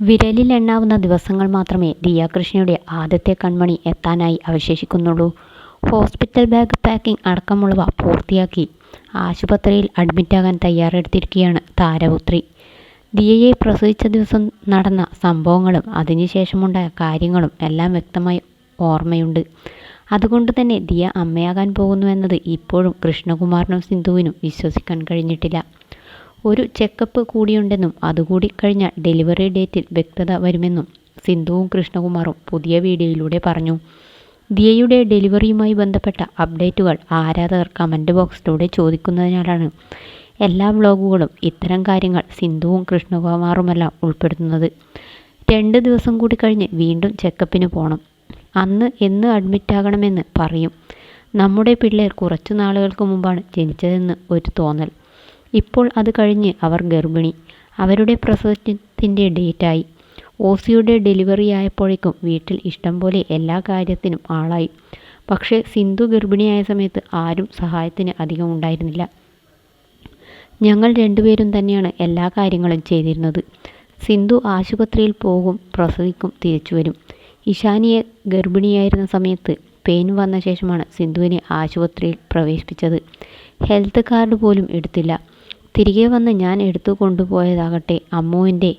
വിരലിലെണ്ണാവുന്ന ദിവസങ്ങൾ മാത്രമേ ദിയാകൃഷ്ണയുടെ ആദ്യത്തെ കൺമണി എത്താനായി അവശേഷിക്കുന്നുള്ളൂ. ഹോസ്പിറ്റൽ ബാഗ് പാക്കിംഗ് അടക്കമുള്ളവ പൂർത്തിയാക്കി ആശുപത്രിയിൽ അഡ്മിറ്റാകാൻ തയ്യാറെടുത്തിരിക്കുകയാണ് താരപുത്രി. ദിയയെ പ്രസവിച്ച ദിവസം നടന്ന സംഭവങ്ങളും അതിനുശേഷമുണ്ടായ കാര്യങ്ങളും എല്ലാം വ്യക്തമായി ഓർമ്മയുണ്ട്. അതുകൊണ്ട് തന്നെ ദിയ അമ്മയാകാൻ പോകുന്നുവെന്നത് ഇപ്പോഴും കൃഷ്ണകുമാറിനും സിന്ധുവിനും വിശ്വസിക്കാൻ കഴിഞ്ഞിട്ടില്ല. ഒരു ചെക്കപ്പ് കൂടിയുണ്ടെന്നും അതുകൂടി കഴിഞ്ഞാൽ ഡെലിവറി ഡേറ്റിൽ വ്യക്തത വരുമെന്നും സിന്ധുവും കൃഷ്ണകുമാറും പുതിയ വീഡിയോയിലൂടെ പറഞ്ഞു. ദിയയുടെ ഡെലിവറിയുമായി ബന്ധപ്പെട്ട അപ്ഡേറ്റുകൾ ആരാധകർ കമന്റ് ബോക്സിലൂടെ ചോദിക്കുന്നതിനാലാണ് എല്ലാ വ്ളോഗുകളും ഇത്തരം കാര്യങ്ങൾ സിന്ധുവും കൃഷ്ണകുമാറുമെല്ലാം ഉൾപ്പെടുത്തുന്നത്. രണ്ട് ദിവസം കൂടി കഴിഞ്ഞ് വീണ്ടും ചെക്കപ്പിന് പോകണം അന്ന് എന്ന് അഡ്മിറ്റാകണമെന്ന് പറയും. നമ്മുടെ പിള്ളേർ കുറച്ചു നാളുകൾക്ക് മുമ്പാണ് ജനിച്ചതെന്ന് ഒരു തോന്നൽ. ഇപ്പോൾ അത് കഴിഞ്ഞ് അവർ ഗർഭിണി. അവരുടെ പ്രസവത്തിന്റെ ഡേറ്റായി. ഓസിയുടെ ഡെലിവറി ആയപ്പോഴേക്കും വീട്ടിൽ ഇഷ്ടംപോലെ എല്ലാ കാര്യത്തിനും ആളായി. പക്ഷേ സിന്ധു ഗർഭിണിയായ സമയത്ത് ആരും സഹായത്തിന് അധികം ഉണ്ടായിരുന്നില്ല. ഞങ്ങൾ രണ്ടുപേരും തന്നെയാണ് എല്ലാ കാര്യങ്ങളും ചെയ്തിരുന്നത്. സിന്ധു ആശുപത്രിയിൽ പോകും പ്രസവിക്കും തിരിച്ചു വരും ഇഷാനിയെ ഗർഭിണിയായിരുന്ന സമയത്ത് പെയിൻ വന്ന ശേഷമാണ് സിന്ധുവിനെ ആശുപത്രിയിൽ പ്രവേശിപ്പിച്ചത്. ഹെൽത്ത് കാർഡ് പോലും എടുത്തില്ല. തിരികെ വന്ന് ഞാൻ എടുത്തു കൊണ്ടുപോയതാകട്ടെ അമ്മുവിന്റെ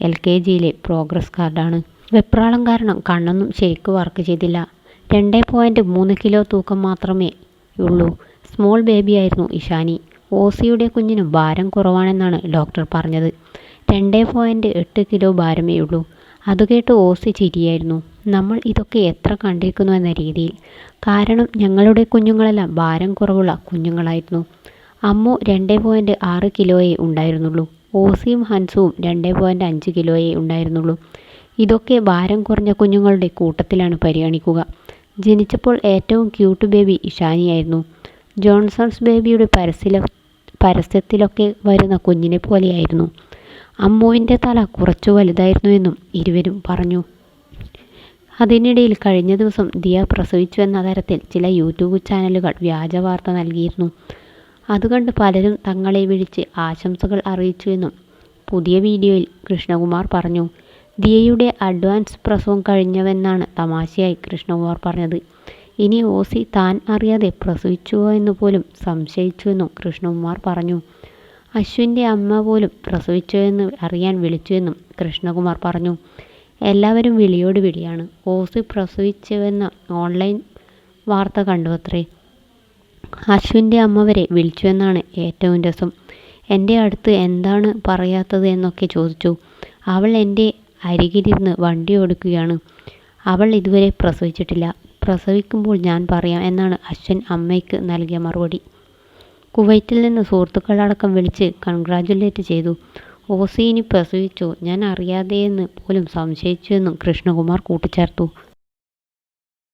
എൽ കെ ജിയിലെ പ്രോഗ്രസ് കാർഡാണ്. വെപ്രാളം കാരണം കണ്ണൊന്നും ശരിക്ക് വർക്ക് ചെയ്തില്ല. രണ്ട് പോയിന്റ് മൂന്ന് കിലോ തൂക്കം മാത്രമേ ഉള്ളൂ സ്മോൾ ബേബിയായിരുന്നു ഇഷാനി. ഓസിയുടെ കുഞ്ഞിന് ഭാരം കുറവാണെന്നാണ് ഡോക്ടർ പറഞ്ഞത്. രണ്ട് പോയിന്റ് എട്ട് കിലോ ഭാരമേ ഉള്ളൂ അത് കേട്ട് ഓസി ചിരിയായിരുന്നു. നമ്മൾ ഇതൊക്കെ എത്ര കണ്ടിരിക്കുന്നു എന്ന രീതിയിൽ. കാരണം ഞങ്ങളുടെ കുഞ്ഞുങ്ങളെല്ലാം ഭാരം കുറവുള്ള കുഞ്ഞുങ്ങളായിരുന്നു. അമ്മു രണ്ടേ പോയിന്റ് ആറ് കിലോയേ ഉണ്ടായിരുന്നുള്ളൂ. ഓസിയും ഹൻസുവും രണ്ടേ പോയിന്റ് അഞ്ച് കിലോയേ ഉണ്ടായിരുന്നുള്ളൂ. ഇതൊക്കെ ഭാരം കുറഞ്ഞ കുഞ്ഞുങ്ങളുടെ കൂട്ടത്തിലാണ് പരിഗണിക്കുക. ജനിച്ചപ്പോൾ ഏറ്റവും ക്യൂട്ട് ബേബി ഇഷാനിയായിരുന്നു. ജോൺസൺസ് ബേബിയുടെ പരസ്യ പരസ്യത്തിലൊക്കെ വരുന്ന കുഞ്ഞിനെ പോലെയായിരുന്നു അമ്മുവിന്റെ തല കുറച്ചു വലുതായിരുന്നുവെന്നും ഇരുവരും പറഞ്ഞു. അതിനിടയിൽ കഴിഞ്ഞ ദിവസം ദിയ പ്രസവിച്ചുവെന്ന തരത്തിൽ ചില യൂട്യൂബ് ചാനലുകൾ വ്യാജ വാർത്ത നൽകിയിരുന്നു. അതുകണ്ട് പലരും തങ്ങളെ വിളിച്ച് ആശംസകൾ അറിയിച്ചു എന്നും പുതിയ വീഡിയോയിൽ കൃഷ്ണകുമാർ പറഞ്ഞു. ദിയയുടെ അഡ്വാൻസ് പ്രസവം കഴിഞ്ഞവെന്നാണ് തമാശയായി കൃഷ്ണകുമാർ പറഞ്ഞത്. ഇനി ഓസി താൻ അറിയാതെ പ്രസവിച്ചുവോ എന്ന് പോലും സംശയിച്ചുവെന്നും കൃഷ്ണകുമാർ പറഞ്ഞു. അശ്വിന്റെ അമ്മ പോലും പ്രസവിച്ചോ എന്ന് അറിയാൻ വിളിച്ചുവെന്നും കൃഷ്ണകുമാർ പറഞ്ഞു. എല്ലാവരും വിളിയോട് വിളിയാണ്. ഓസി പ്രസവിച്ചുവെന്ന ഓൺലൈൻ വാർത്ത കണ്ടുവത്രേ. അശ്വിന്റെ അമ്മ വരെ വിളിച്ചുവെന്നാണ് ഏറ്റവും രസം. എന്റെ അടുത്ത് എന്താണ് പറയാത്തത് എന്നൊക്കെ ചോദിച്ചു. അവൾ എന്റെ അരികിലിരുന്ന് വണ്ടി ഓടിക്കുകയാണ്. അവൾ ഇതുവരെ പ്രസവിച്ചിട്ടില്ല. പ്രസവിക്കുമ്പോൾ ഞാൻ പറയാം എന്നാണ് അശ്വിൻ അമ്മയ്ക്ക് നൽകിയ മറുപടി. കുവൈറ്റിൽ നിന്ന് സുഹൃത്തുക്കളടക്കം വിളിച്ച് കൺഗ്രാജുലേറ്റ് ചെയ്തു. ഓസീനി പ്രസവിച്ചോ ഞാൻ അറിയാതെയെന്ന് പോലും സംശയിച്ചു എന്നും കൃഷ്ണകുമാർ കൂട്ടിച്ചേർത്തു.